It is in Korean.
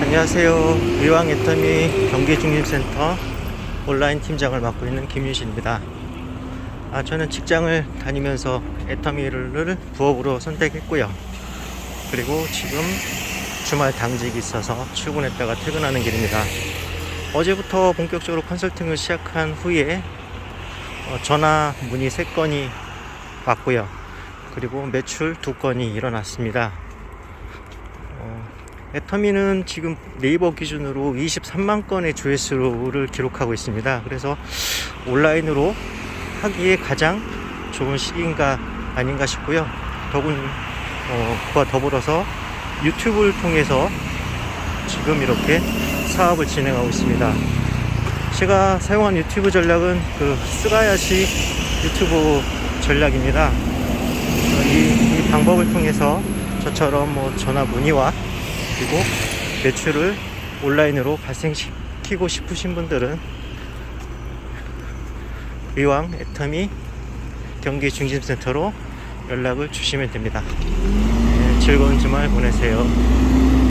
안녕하세요. 의왕 애터미 경기중심센터 온라인 팀장을 맡고 있는 김윤신입니다. 아, 저는 직장을 다니면서 애터미를 부업으로 선택했고요. 그리고 지금 주말 당직이 있어서 출근했다가 퇴근하는 길입니다. 어제부터 본격적으로 컨설팅을 시작한 후에 어, 전화 문의 3건이 왔고요. 그리고 매출 2건이 일어났습니다. 어, 애터미는 지금 네이버 기준으로 23만 건의 조회수를 기록하고 있습니다. 그래서 온라인으로 하기에 가장 좋은 시기인가 아닌가 싶고요. 더군 어, 그와 더불어서 유튜브를 통해서 지금 이렇게 사업을 진행하고 있습니다. 제가 사용한 유튜브 전략은 그 스가야시 유튜브 전략입니다. 어, 이, 이 방법을 통해서 저처럼 뭐 전화 문의와 그리고 매출을 온라인으로 발생시키고 싶으신 분들은 의왕 애터미 경기 중심센터로 연락을 주시면 됩니다. 네, 즐거운 주말 보내세요.